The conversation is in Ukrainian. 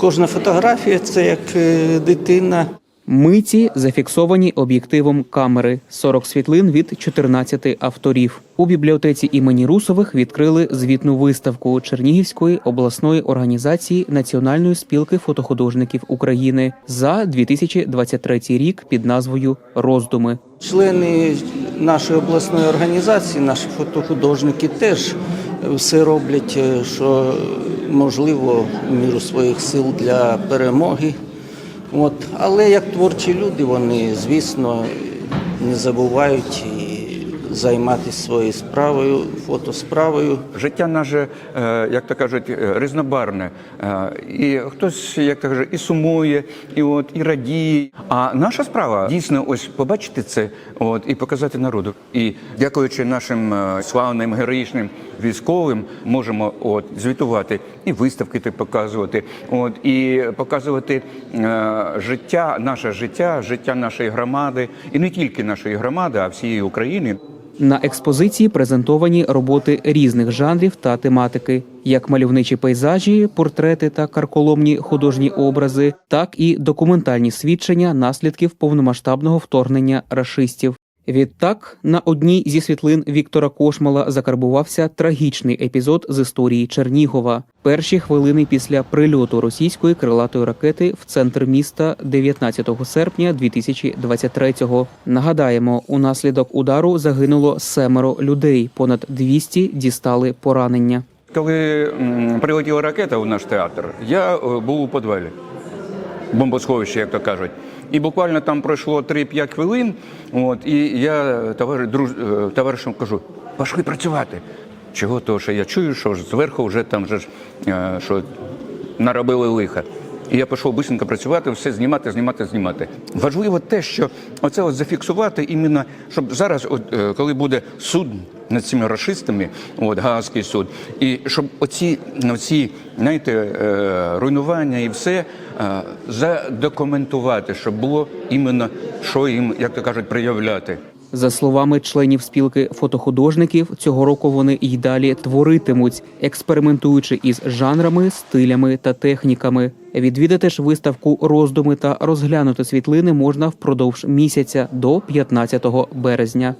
Кожна фотографія це як е, дитина. Миті зафіксовані об'єктивом камери. 40 світлин від 14 авторів. У бібліотеці імені Русових відкрили звітну виставку Чернігівської обласної організації Національної спілки фотохудожників України за 2023 рік під назвою Роздуми. Члени нашої обласної організації, наші фотохудожники теж все роблять, е, що можливо міру своїх сил для перемоги. От. Але як творчі люди, вони, звісно, не забувають займатися своєю справою, фотосправою. Життя наше, е, як то кажуть, е, різнобарне. Е, І хтось, як то каже, і сумує, і от і радіє. А наша справа дійсно ось побачити це, от і показати народу. І дякуючи нашим славним героїчним військовим, можемо от звітувати і виставки ти показувати, от і показувати життя, наше життя, життя нашої громади, і не тільки нашої громади, а всієї України. На експозиції презентовані роботи різних жанрів та тематики, як мальовничі пейзажі, портрети та карколомні художні образи, так і документальні свідчення наслідків повномасштабного вторгнення рашистів. Відтак на одній зі світлин Віктора Кошмала закарбувався трагічний епізод з історії Чернігова. Перші хвилини після прильоту російської крилатої ракети в центр міста 19 серпня 2023-го. Нагадаємо, унаслідок удару загинуло семеро людей, понад 200 дістали поранення. Коли прилетіла ракета у наш театр, я е, був у підвалі, бомбосховище, як то кажуть. І буквально там пройшло 3-5 хвилин. От, і я товариш, друж, е, товаришам кажу, пішли працювати. Чого? Тому що я чую, що зверху вже там же ж, е, що наробили лиха. І я пішов бисенько працювати, все знімати, знімати, знімати. Важливо те, що оце от зафіксувати, іменно, щоб зараз, от, е, коли буде суд над цими расистами, от Гаазький суд, і щоб оці, оці знаєте, е, руйнування і все е, задокументувати, щоб було іменно що їм, як то кажуть, проявляти. За словами членів спілки фотохудожників, цього року вони й далі творитимуть, експериментуючи із жанрами, стилями та техніками. Відвідати ж виставку роздуми та розглянути світлини можна впродовж місяця до 15 березня.